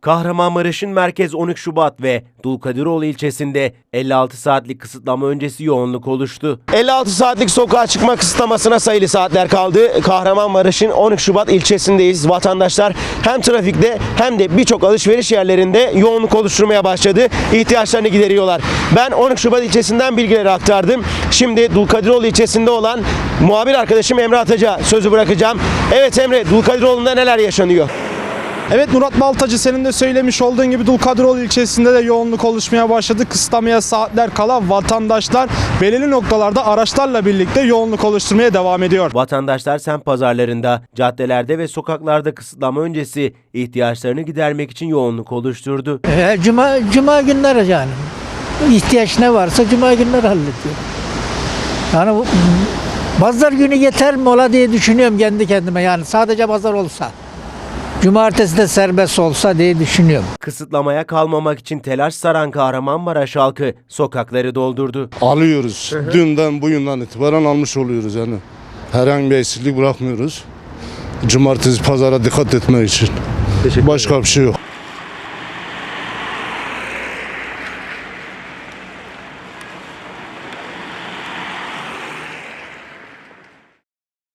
Kahramanmaraş'ın merkez 12 Şubat ve Dulkadiroğlu ilçesinde 56 saatlik kısıtlama öncesi yoğunluk oluştu. 56 saatlik sokağa çıkma kısıtlamasına sayılı saatler kaldı. Kahramanmaraş'ın 12 Şubat ilçesindeyiz. Vatandaşlar hem trafikte hem de birçok alışveriş yerlerinde yoğunluk oluşturmaya başladı. İhtiyaçlarını gideriyorlar. Ben 12 Şubat ilçesinden bilgileri aktardım. Şimdi Dulkadiroğlu ilçesinde olan muhabir arkadaşım Emre Ataca sözü bırakacağım. Evet Emre, Dulkadiroğlu'nda neler yaşanıyor? Evet Murat Baltacı senin de söylemiş olduğun gibi Dulkadiroğlu ilçesinde de yoğunluk oluşmaya başladı. Kısıtlamaya saatler kala vatandaşlar belirli noktalarda araçlarla birlikte yoğunluk oluşturmaya devam ediyor. Vatandaşlar semt pazarlarında, caddelerde ve sokaklarda kısıtlama öncesi ihtiyaçlarını gidermek için yoğunluk oluşturdu. E, cuma, cuma günleri yani. İhtiyaç ne varsa cuma günleri hallediyor. Yani bu, pazar günü yeter mi ola diye düşünüyorum kendi kendime yani sadece pazar olsa. Cumartesi de serbest olsa diye düşünüyorum. Kısıtlamaya kalmamak için telaş saran Kahramanmaraş halkı sokakları doldurdu. Alıyoruz. Dünden bugünden itibaren almış oluyoruz yani. Herhangi bir eksiklik bırakmıyoruz. Cumartesi pazara dikkat etmek için. Başka bir şey yok.